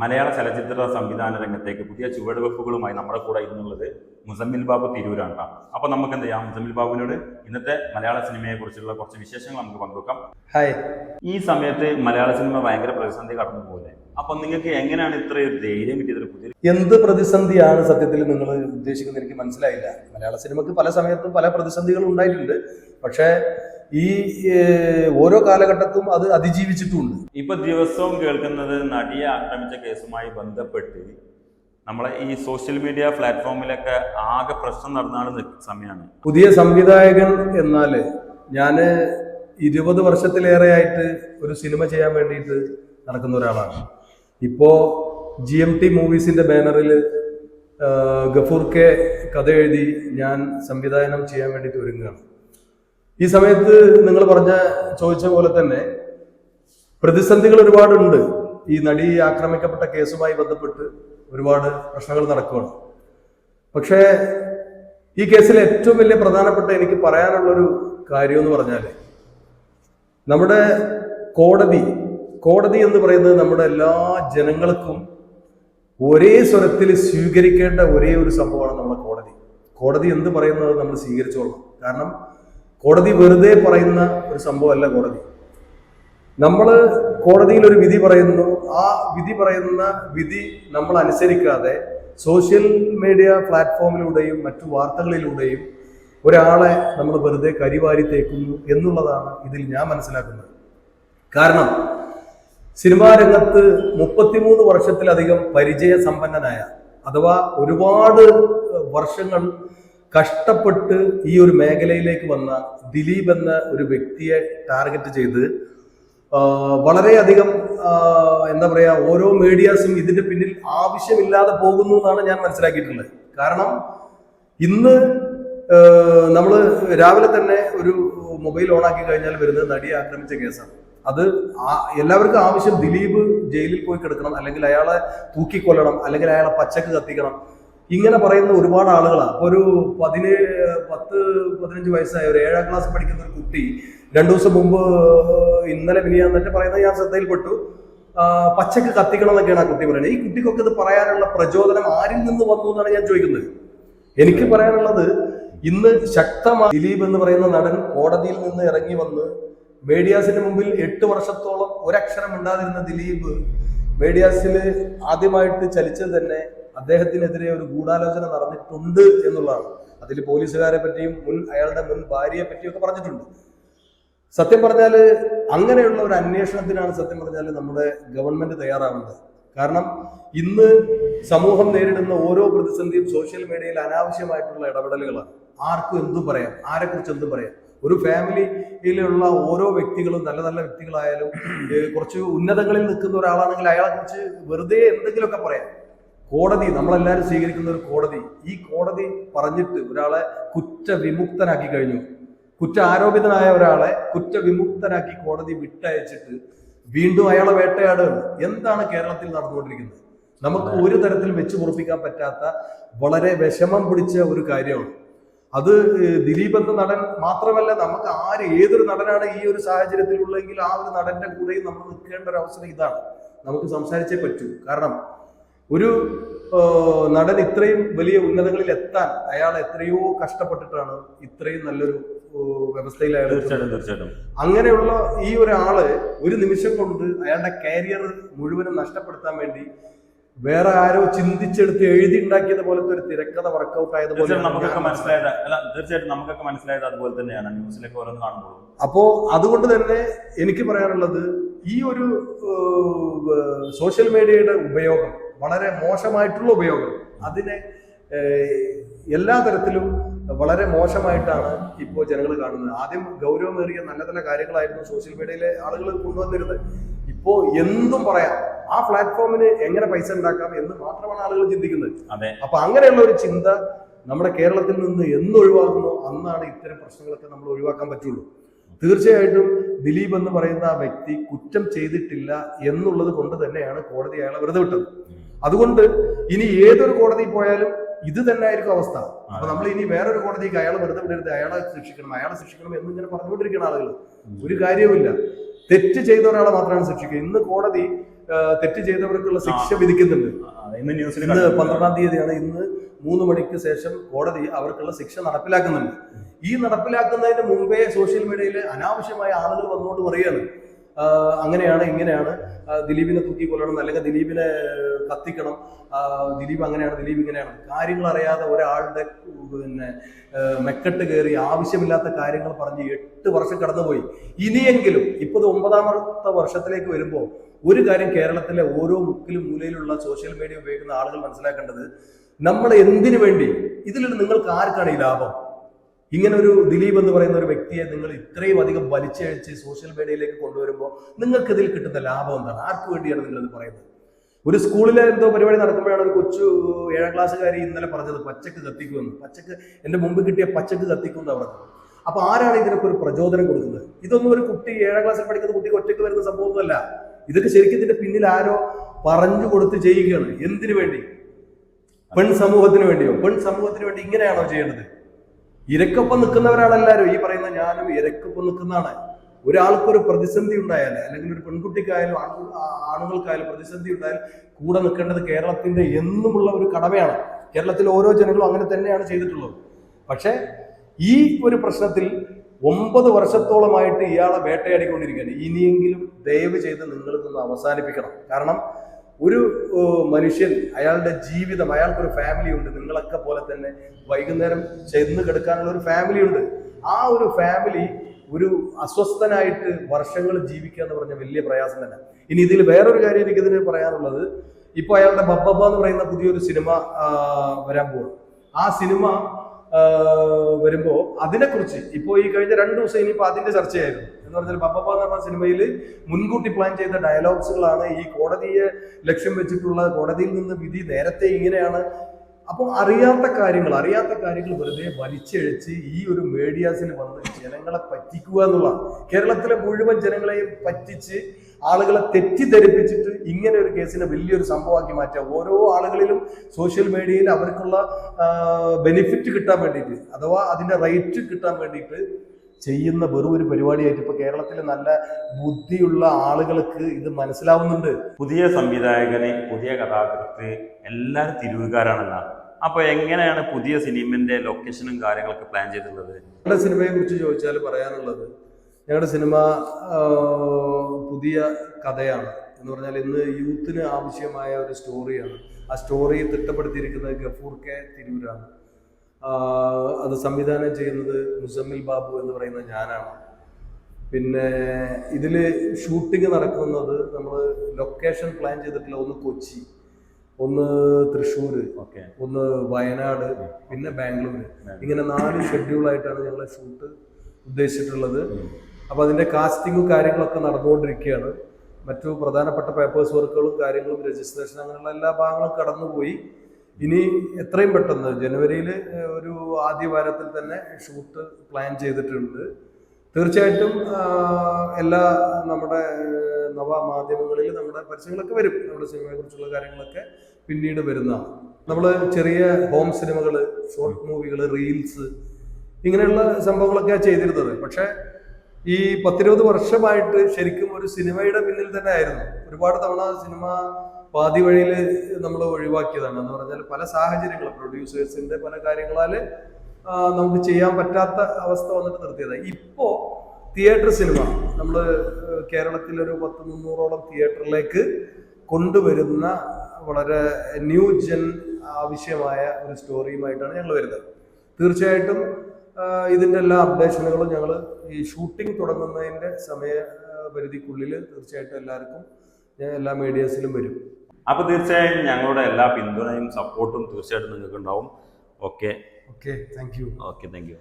മലയാള ചലച്ചിത്ര സംവിധാന രംഗത്തേക്ക് പുതിയ ചുവടുവെപ്പുകളുമായി നമ്മുടെ കൂടെ ഇന്നുള്ളത് മുസമ്മിൽ ബാബു തിരൂരാണ് കേട്ടോ അപ്പൊ നമുക്ക് എന്ത് ചെയ്യാം? മുസമ്മിൽ ബാബുവിനോട് ഇന്നത്തെ മലയാള സിനിമയെ കുറിച്ചുള്ള കുറച്ച് വിശേഷങ്ങൾ നമുക്ക് പങ്കുവെക്കാം. ഹായ്. ഈ സമയത്ത് മലയാള സിനിമ ഭയങ്കര പ്രതിസന്ധി കടന്നു പോലെ അപ്പൊ നിങ്ങൾക്ക് എങ്ങനെയാണ് ഇത്ര ഒരു ധൈര്യം കിട്ടിയത്? പുതിയ എന്ത് പ്രതിസന്ധിയാണ് സത്യത്തിൽ നിങ്ങൾ ഉദ്ദേശിക്കുന്നത്? എനിക്ക് മനസ്സിലായില്ല. മലയാള സിനിമക്ക് പല സമയത്തും പല പ്രതിസന്ധികളും ഉണ്ടായിട്ടുണ്ട്. പക്ഷേ ഈ ഓരോ കാലഘട്ടത്തും അത് അതിജീവിച്ചിട്ടുണ്ട്. ഇപ്പൊ ദിവസവും കേൾക്കുന്നത് നടിയെ ആക്രമിച്ച കേസുമായി ബന്ധപ്പെട്ട് നമ്മളെ ഈ സോഷ്യൽ മീഡിയ പ്ലാറ്റ്ഫോമിലൊക്കെ ആകെ പ്രശ്നം നടന്നാണ് സമയമാണ് പുതിയ സംവിധായകൻ എന്നാൽ ഞാൻ ഇരുപത് വർഷത്തിലേറെയായിട്ട് ഒരു സിനിമ ചെയ്യാൻ വേണ്ടിയിട്ട് നടക്കുന്ന ഒരാളാണ്. ഇപ്പോ ജി എം ടി മൂവീസിന്റെ ബാനറിൽ ഗഫൂർ കെ കഥ എഴുതി ഞാൻ സംവിധാനം ചെയ്യാൻ വേണ്ടിയിട്ട് ഒരുങ്ങുകയാണ്. ഈ സമയത്ത് നിങ്ങൾ പറഞ്ഞ ചോദിച്ച പോലെ തന്നെ പ്രതിസന്ധികൾ ഒരുപാടുണ്ട്. ഈ നടി ആക്രമിക്കപ്പെട്ട കേസുമായി ബന്ധപ്പെട്ട് ഒരുപാട് പ്രശ്നങ്ങൾ നടക്കുകയാണ്. പക്ഷേ ഈ കേസിൽ ഏറ്റവും വലിയ പ്രധാനപ്പെട്ട എനിക്ക് പറയാനുള്ളൊരു കാര്യം എന്ന് പറഞ്ഞാൽ നമ്മുടെ കോടതി കോടതി എന്ന് പറയുന്നത് നമ്മുടെ എല്ലാ ജനങ്ങൾക്കും ഒരേ സ്വരത്തിൽ സ്വീകരിക്കേണ്ട ഒരേ ഒരു സംഭവമാണ് നമ്മുടെ കോടതി. കോടതി എന്ത് പറയുന്നത് നമ്മൾ സ്വീകരിച്ചോളണം. കാരണം കോടതി വെറുതെ പറയുന്ന ഒരു സംഭവമല്ല കോടതി. നമ്മൾ കോടതിയിൽ ഒരു വിധി പറയുന്നു. ആ വിധി പറയുന്ന വിധി നമ്മൾ അനുസരിക്കാതെ സോഷ്യൽ മീഡിയ പ്ലാറ്റ്ഫോമിലൂടെയും മറ്റു വാർത്തകളിലൂടെയും ഒരാളെ നമ്മൾ വെറുതെ കരിവാരി തേക്കുന്നു എന്നുള്ളതാണ് ഇതിൽ ഞാൻ മനസ്സിലാക്കുന്നത്. കാരണം സിനിമാ രംഗത്ത് മുപ്പത്തിമൂന്ന് വർഷത്തിലധികം പരിചയ സമ്പന്നനായ അഥവാ ഒരുപാട് വർഷങ്ങൾ കഷ്ടപ്പെട്ട് ഈ ഒരു മേഖലയിലേക്ക് വന്ന ദിലീപ് എന്ന ഒരു വ്യക്തിയെ ടാർഗറ്റ് ചെയ്ത് വളരെയധികം എന്താ പറയാ ഓരോ മീഡിയാസും ഇതിന്റെ പിന്നിൽ ആവശ്യമില്ലാതെ പോകുന്നു എന്നാണ് ഞാൻ മനസ്സിലാക്കിയിട്ടുള്ളത്. കാരണം ഇന്ന് നമ്മൾ രാവിലെ തന്നെ ഒരു മൊബൈൽ ഓണാക്കി കഴിഞ്ഞാൽ വരുന്നത് നടിയെ ആക്രമിച്ച കേസാണ്. അത് എല്ലാവർക്കും ആവശ്യം ദിലീപ് ജയിലിൽ പോയി കിടക്കണം അല്ലെങ്കിൽ അയാളെ തൂക്കിക്കൊല്ലണം അല്ലെങ്കിൽ അയാളെ പച്ചക്ക് കത്തിക്കണം. ഇങ്ങനെ പറയുന്ന ഒരുപാട് ആളുകളാണ് അപ്പൊ ഒരു പതിനേഴ് പത്ത് പതിനഞ്ച് വയസ്സായ ഒരു ഏഴാം ക്ലാസ് പഠിക്കുന്ന ഒരു കുട്ടി രണ്ടു ദിവസം മുമ്പ് ഇന്നലെ വിനിയാന്നിട്ട് പറയുന്നത് ഞാൻ ശ്രദ്ധയിൽപ്പെട്ടു. പച്ചക്ക് കത്തിക്കണം എന്നൊക്കെയാണ് ആ കുട്ടി പറയുന്നത്. ഈ കുട്ടിക്കൊക്കെ ഇത് പറയാനുള്ള പ്രചോദനം ആരിൽ നിന്ന് വന്നു എന്നാണ് ഞാൻ ചോദിക്കുന്നത്. എനിക്ക് പറയാനുള്ളത് ഇന്ന് ശക്തമായ ദിലീപ് എന്ന് പറയുന്ന നടൻ കോടതിയിൽ നിന്ന് ഇറങ്ങി വന്ന് മീഡിയാസിന് മുമ്പിൽ എട്ട് വർഷത്തോളം ഒരക്ഷരം ഉണ്ടാതിരുന്ന ദിലീപ് മീഡിയാസിൽ ആദ്യമായിട്ട് ചലിച്ചത് തന്നെ അദ്ദേഹത്തിനെതിരെ ഒരു ഗൂഢാലോചന നടന്നിട്ടുണ്ട് എന്നുള്ളതാണ്. അതിൽ പോലീസുകാരെ പറ്റിയും മുൻ അയാളുടെ മുൻ ഭാര്യയെ പറ്റിയും ഒക്കെ പറഞ്ഞിട്ടുണ്ട്. സത്യം പറഞ്ഞാൽ അങ്ങനെയുള്ള ഒരു അന്വേഷണത്തിനാണ് സത്യം പറഞ്ഞാൽ നമ്മുടെ ഗവൺമെന്റ് തയ്യാറാവുന്നത്. കാരണം ഇന്ന് സമൂഹം നേരിടുന്ന ഓരോ പ്രതിസന്ധിയും സോഷ്യൽ മീഡിയയിൽ അനാവശ്യമായിട്ടുള്ള ഇടപെടലുകളാണ്. ആർക്കും എന്തു പറയാം. ആരെക്കുറിച്ച് എന്തും പറയാം. ഒരു ഫാമിലിയിലുള്ള ഓരോ വ്യക്തികളും നല്ല നല്ല വ്യക്തികളായാലും കുറച്ച് ഉന്നതങ്ങളിൽ നിൽക്കുന്ന ഒരാളാണെങ്കിൽ അയാളെ കുറിച്ച് വെറുതെ എന്തെങ്കിലുമൊക്കെ പറയാം. കോടതി നമ്മളെല്ലാവരും സ്വീകരിക്കുന്ന ഒരു കോടതി. ഈ കോടതി പറഞ്ഞിട്ട് ഒരാളെ കുറ്റവിമുക്തനാക്കി കഴിഞ്ഞു. കുറ്റ ആരോപിതനായ ഒരാളെ കുറ്റവിമുക്തനാക്കി കോടതി വിട്ടയച്ചിട്ട് വീണ്ടും അയാളെ വേട്ടയാടുകയാണ്. എന്താണ് കേരളത്തിൽ നടന്നുകൊണ്ടിരിക്കുന്നത്? നമുക്ക് ഒരു തരത്തിൽ വെച്ച് പൊറപ്പിക്കാൻ പറ്റാത്ത വളരെ വിഷമം പിടിച്ച ഒരു കാര്യമാണ്. അത് ദിലീപ് എന്ന നടൻ മാത്രമല്ല നമുക്ക് ആര് ഏതൊരു നടനാണ് ഈ ഒരു സാഹചര്യത്തിലുള്ളെങ്കിൽ ആ ഒരു നടന്റെ കൂടെയും നമ്മൾ നിൽക്കേണ്ട ഒരു അവസരം ഇതാണ്. നമുക്ക് സംസാരിച്ചേ പറ്റൂ. കാരണം ഒരു നടൻ ഇത്രയും വലിയ ഉന്നതങ്ങളിൽ എത്താൻ അയാൾ എത്രയോ കഷ്ടപ്പെട്ടിട്ടാണ് ഇത്രയും നല്ലൊരു വ്യവസ്ഥയിൽ അയാൾ. തീർച്ചയായിട്ടും തീർച്ചയായിട്ടും. അങ്ങനെയുള്ള ഈ ഒരാൾ ഒരു നിമിഷം കൊണ്ട് അയാളുടെ കരിയർ മുഴുവനും നഷ്ടപ്പെടുത്താൻ വേണ്ടി വേറെ ആരോ ചിന്തിച്ചെടുത്ത് എഴുതി ഉണ്ടാക്കിയത് പോലത്തെ ഒരു തിരക്കഥ വർക്കൗട്ട് ആയതുപോലെ പോലെ നമുക്കൊക്കെ മനസ്സിലായത്. അല്ല തീർച്ചയായിട്ടും നമുക്കൊക്കെ മനസ്സിലായത് അതുപോലെ തന്നെയാണ്. ന്യൂസിലൊക്കെ ഓരോന്ന് കാണുമ്പോൾ അപ്പോ അതുകൊണ്ട് തന്നെ എനിക്ക് പറയാനുള്ളത് ഈ ഒരു സോഷ്യൽ മീഡിയയുടെ ഉപയോഗം വളരെ മോശമായിട്ടുള്ള ഉപയോഗം. അതിനെ എല്ലാ തരത്തിലും വളരെ മോശമായിട്ടാണ് ഇപ്പോൾ ജനങ്ങൾ കാണുന്നത്. ആദ്യം ഗൗരവമേറിയ നല്ല നല്ല കാര്യങ്ങളായിരുന്നു സോഷ്യൽ മീഡിയയിലെ ആളുകൾ കൊണ്ടുവന്നിരുന്നത്. ഇപ്പോ എന്തും പറയാം. ആ പ്ലാറ്റ്ഫോമിന് എങ്ങനെ പൈസ ഉണ്ടാക്കാം എന്ന് മാത്രമാണ് ആളുകൾ ചിന്തിക്കുന്നത്. അതെ. അപ്പൊ അങ്ങനെയുള്ള ഒരു ചിന്ത നമ്മുടെ കേരളത്തിൽ നിന്ന് എന്ന് ഒഴിവാക്കുന്നു അന്നാണ് ഇത്തരം പ്രശ്നങ്ങളൊക്കെ നമ്മൾ ഒഴിവാക്കാൻ പറ്റുള്ളൂ. തീർച്ചയായിട്ടും ദിലീപ് എന്ന് പറയുന്ന ആ വ്യക്തി കുറ്റം ചെയ്തിട്ടില്ല എന്നുള്ളത് കൊണ്ട് തന്നെയാണ് കോടതി അയാളെ വെറുതെ വിട്ടത്. അതുകൊണ്ട് ഇനി ഏതൊരു കോടതി പോയാലും ഇത് തന്നെ ആയിരിക്കും അവസ്ഥ. അപ്പൊ നമ്മൾ ഇനി വേറൊരു കോടതിക്ക് അയാൾ വെറുതെ വിടരുത് അയാളെ ശിക്ഷിക്കണം അയാളെ ശിക്ഷിക്കണം എന്ന് ഇങ്ങനെ പറഞ്ഞുകൊണ്ടിരിക്കുന്ന ആളുകൾ ഒരു കാര്യവുമില്ല. തെറ്റ് ചെയ്ത ഒരാളെ മാത്രമാണ് ശിക്ഷിക്കുക. ഇന്ന് കോടതി തെറ്റ് ചെയ്തവർക്കുള്ള ശിക്ഷ വിധിക്കുന്നുണ്ട്. ഇന്ന് ന്യൂസിൽ ഇന്ന് പന്ത്രണ്ടാം തീയതിയാണ് ഇന്ന് മൂന്ന് മണിക്ക് ശേഷം കോടതി അവർക്കുള്ള ശിക്ഷ നടപ്പിലാക്കുന്നുണ്ട്. ഈ നടപ്പിലാക്കുന്നതിന് മുമ്പേ സോഷ്യൽ മീഡിയയിൽ അനാവശ്യമായ ആളുകൾ വന്നുകൊണ്ട് പറയാണ് ആ, അങ്ങനെയാണ് ഇങ്ങനെയാണ്. ദിലീപിനെ തൂക്കി കൊല്ലണം അല്ലെങ്കിൽ ദിലീപിനെ കത്തിക്കണം. ദിലീപ് അങ്ങനെയാണ് ദിലീപ് ഇങ്ങനെയാണ്. കാര്യങ്ങൾ അറിയാതെ ഒരാളുടെ പിന്നെ മെക്കെട്ട് കയറി ആവശ്യമില്ലാത്ത കാര്യങ്ങൾ പറഞ്ഞ് എട്ട് വർഷം കടന്നുപോയി. ഇനിയെങ്കിലും ഇപ്പത് ഒമ്പതാമത്തെ വർഷത്തിലേക്ക് വരുമ്പോൾ ഒരു കാര്യം കേരളത്തിലെ ഓരോ മുക്കിലും മൂലയിലുള്ള സോഷ്യൽ മീഡിയ ഉപയോഗിക്കുന്ന ആളുകൾ മനസ്സിലാക്കേണ്ടത് നമ്മൾ എന്തിനു വേണ്ടി ഇതിൽ നിങ്ങൾക്ക് ആർക്കാണ് ഈ ലാഭം? ഇങ്ങനെ ഒരു ദിലീപ് എന്ന് പറയുന്ന ഒരു വ്യക്തിയെ നിങ്ങൾ ഇത്രയും അധികം വലിച്ചഴിച്ച് സോഷ്യൽ മീഡിയയിലേക്ക് കൊണ്ടുവരുമ്പോൾ നിങ്ങൾക്ക് ഇതിൽ കിട്ടുന്ന ലാഭം എന്താണ്? ആർക്ക് വേണ്ടിയാണ് നിങ്ങൾ ഇത് പറയുന്നത്? ഒരു സ്കൂളിലെ എന്തോ പരിപാടി നടക്കുമ്പോഴാണ് ഒരു കൊച്ചു ഏഴാം ക്ലാസ്സുകാരി ഇന്നലെ പറഞ്ഞത് പച്ചക്ക് കത്തിക്കുമെന്ന്. പച്ചക്ക് എന്റെ മുമ്പ് കിട്ടിയ പച്ചക്ക് കത്തിക്കും എന്ന് പറഞ്ഞത്. അപ്പൊ ആരാണ് ഇതിനൊക്കെ ഒരു പ്രചോദനം കൊടുക്കുന്നത്? ഇതൊന്നും ഒരു കുട്ടി ഏഴാം ക്ലാസ്സിൽ പഠിക്കുന്ന കുട്ടിക്ക് ഒറ്റയ്ക്ക് വരുന്ന സംഭവമൊന്നുമല്ല. ഇതൊക്കെ ശരിക്കും ഇതിന്റെ പിന്നിൽ ആരോ പറഞ്ഞു കൊടുത്ത് ചെയ്യുകയാണ്. എന്തിനു വേണ്ടി? പെൺ സമൂഹത്തിന് വേണ്ടിയോ? പെൺ സമൂഹത്തിന് വേണ്ടി ഇങ്ങനെയാണോ ചെയ്യേണ്ടത്? ഇരക്കൊപ്പം നിൽക്കുന്നവരാണെല്ലാവരും ഈ പറയുന്ന ഞാനും ഇരക്കൊപ്പം നിൽക്കുന്നതാണ്. ഒരാൾക്കൊരു പ്രതിസന്ധി ഉണ്ടായാലും അല്ലെങ്കിൽ ഒരു പെൺകുട്ടിക്കായാലും ആണുങ്ങൾക്കായാലും പ്രതിസന്ധി ഉണ്ടായാലും കൂടെ നിൽക്കേണ്ടത് കേരളത്തിന്റെ എന്നുമുള്ള ഒരു കടമയാണ്. കേരളത്തിലെ ഓരോ ജനങ്ങളും അങ്ങനെ തന്നെയാണ് ചെയ്തിട്ടുള്ളത്. പക്ഷേ ഈ ഒരു പ്രശ്നത്തിൽ ഒമ്പത് വർഷത്തോളമായിട്ട് ഇയാളെ വേട്ടയാടിക്കൊണ്ടിരിക്കുകയാണ്. ഇനിയെങ്കിലും ദയവ് ചെയ്ത് നിങ്ങൾ നിന്ന് അവസാനിപ്പിക്കണം. കാരണം ഒരു മനുഷ്യൻ അയാളുടെ ജീവിതം അയാൾക്കൊരു ഫാമിലി ഉണ്ട് നിങ്ങളൊക്കെ പോലെ തന്നെ വൈകുന്നേരം ചെന്ന് കിടക്കാനുള്ള ഒരു ഫാമിലി ഉണ്ട്. ആ ഒരു ഫാമിലി ഒരു അസ്വസ്ഥനായിട്ട് വർഷങ്ങൾ ജീവിക്കുക എന്ന് പറഞ്ഞ വലിയ പ്രയാസം തന്നെ. ഇനി ഇതിൽ വേറൊരു കാര്യം എനിക്കിതിന് പറയാനുള്ളത്. ഇപ്പൊ അയാളുടെ ബബ്ബബ എന്ന് പറയുന്ന പുതിയൊരു സിനിമ വരാൻ പോകും ആ സിനിമ ആ, വരുമ്പോ അതിനെക്കുറിച്ച് ഇപ്പോൾ ഈ കഴിഞ്ഞ രണ്ട് ദിവസം ഇനിയിപ്പോ അതിന്റെ ചർച്ചയായിരുന്നു. എന്ന് പറഞ്ഞാൽ പപ്പപ്പ എന്ന് പറഞ്ഞ സിനിമയിൽ മുൻകൂട്ടി പ്ലാൻ ചെയ്ത ഡയലോഗ്സുകളാണ് ഈ കോടതിയെ ലക്ഷ്യം വെച്ചിട്ടുള്ള കോടതിയിൽ നിന്ന് വിധി നേരത്തെ ഇങ്ങനെയാണ്. അപ്പോൾ അറിയാത്ത കാര്യങ്ങൾ അറിയാത്ത കാര്യങ്ങൾ വെറുതെ വലിച്ചഴിച്ച് ഈ ഒരു മീഡിയാസിൽ വന്ന് ജനങ്ങളെ പറ്റിക്കുക എന്നുള്ളതാണ്. കേരളത്തിലെ മുഴുവൻ ജനങ്ങളെയും പറ്റിച്ച് ആളുകളെ തെറ്റിദ്ധരിപ്പിച്ചിട്ട് ഇങ്ങനെ ഒരു കേസിനെ വലിയൊരു സംഭവമാക്കി മാറ്റുക ഓരോ ആളുകളിലും സോഷ്യൽ മീഡിയയിൽ അവർക്കുള്ള ബെനിഫിറ്റ് കിട്ടാൻ വേണ്ടിയിട്ട് അഥവാ അതിന്റെ റൈറ്റ് കിട്ടാൻ വേണ്ടിയിട്ട് ചെയ്യുന്ന വെറും ഒരു പരിപാടിയായിട്ട് ഇപ്പൊ കേരളത്തിലെ നല്ല ബുദ്ധിയുള്ള ആളുകൾക്ക് ഇത് മനസ്സിലാവുന്നുണ്ട്. പുതിയ സംവിധായകനെ പുതിയ കഥാകൃത്ത് എല്ലാവരും തിരുവുകാരാണല്ലോ അപ്പൊ എങ്ങനെയാണ് പുതിയ സിനിമന്റെ ലൊക്കേഷനും കാര്യങ്ങളൊക്കെ പ്ലാൻ ചെയ്തിട്ടുള്ളത്? നല്ല സിനിമയെ കുറിച്ച് ചോദിച്ചാൽ പറയാനുള്ളത് ഞങ്ങളുടെ സിനിമ പുതിയ കഥയാണ്. എന്ന് പറഞ്ഞാൽ ഇന്ന് യൂത്തിന് ആവശ്യമായ ഒരു സ്റ്റോറിയാണ്. ആ സ്റ്റോറി തിട്ടപ്പെടുത്തിയിരിക്കുന്നത് ഗഫൂർ കെ തിരൂരാണ്. അത് സംവിധാനം ചെയ്യുന്നത് മുസമ്മിൽ ബാബു എന്ന് പറയുന്ന ഞാനാണ്. പിന്നെ ഇതിൽ ഷൂട്ടിംഗ് നടക്കുന്നത് നമ്മൾ ലൊക്കേഷൻ പ്ലാൻ ചെയ്തിട്ടുള്ള ഒന്ന് കൊച്ചി ഒന്ന് തൃശ്ശൂർ ഓക്കെ. ഒന്ന് വയനാട് പിന്നെ ബാംഗ്ലൂർ ഇങ്ങനെ നാല് ഷെഡ്യൂൾ ആയിട്ടാണ് ഞങ്ങൾ ഷൂട്ട് ഉദ്ദേശിച്ചിട്ടുള്ളത്. അപ്പോൾ അതിന്റെ കാസ്റ്റിങ്ങും കാര്യങ്ങളൊക്കെ നടന്നുകൊണ്ടിരിക്കുകയാണ്. മറ്റു പ്രധാനപ്പെട്ട പേപ്പേഴ്സ് വർക്കുകളും കാര്യങ്ങളും രജിസ്ട്രേഷൻ അങ്ങനെയുള്ള എല്ലാ ഭാഗങ്ങളും കടന്നുപോയി. ഇനി എത്രയും പെട്ടെന്ന് ജനുവരിയിൽ ഒരു ആദ്യ വാരത്തിൽ തന്നെ ഷൂട്ട് പ്ലാൻ ചെയ്തിട്ടുണ്ട്. തീർച്ചയായിട്ടും എല്ലാ നമ്മുടെ നവ മാധ്യമങ്ങളിൽ നമ്മുടെ പരസ്യങ്ങളൊക്കെ വരും. നമ്മുടെ സിനിമയെ കുറിച്ചുള്ള കാര്യങ്ങളൊക്കെ പിന്നീട് വരുന്നതാണ്. നമ്മൾ ചെറിയ ഹോം സിനിമകൾ ഷോർട്ട് മൂവികൾ റീൽസ് ഇങ്ങനെയുള്ള സംഭവങ്ങളൊക്കെയാണ് ചെയ്തിരുന്നത്. പക്ഷെ ഈ പത്തിരുപത് വർഷമായിട്ട് ശരിക്കും ഒരു സിനിമയുടെ പിന്നിൽ തന്നെ ആയിരുന്നു. ഒരുപാട് തവണ സിനിമ പാതി വഴിയിൽ നമ്മൾ ഒഴിവാക്കിയതാണ്. എന്ന് പറഞ്ഞാൽ പല സാഹചര്യങ്ങളും പ്രൊഡ്യൂസേഴ്സിന്റെ പല കാര്യങ്ങളാൽ നമുക്ക് ചെയ്യാൻ പറ്റാത്ത അവസ്ഥ വന്നിട്ട് നിർത്തിയതാണ് ഇപ്പോ തിയേറ്റർ സിനിമ നമ്മൾ കേരളത്തിൽ ഒരു പത്ത് മുന്നൂറോളം തിയേറ്ററിലേക്ക് കൊണ്ടുവരുന്ന വളരെ ന്യൂ ജെൻ ആവശ്യമായ ഒരു സ്റ്റോറിയുമായിട്ടാണ് ഞങ്ങൾ വരുന്നത്. തീർച്ചയായിട്ടും ആ, ഇതിന്റെ എല്ലാ അപ്ഡേഷനുകളും ഞങ്ങൾ ഈ ഷൂട്ടിംഗ് തുടങ്ങുന്നതിന്റെ സമയ പരിധിക്കുള്ളിൽ തീർച്ചയായിട്ടും എല്ലാവർക്കും ഞാൻ എല്ലാ മീഡിയസിലും വരും. അപ്പൊ തീർച്ചയായും ഞങ്ങളുടെ എല്ലാ പിന്തുണയും സപ്പോർട്ടും തീർച്ചയായിട്ടും നിങ്ങൾക്ക് ഉണ്ടാവും okay okay thank you okay thank you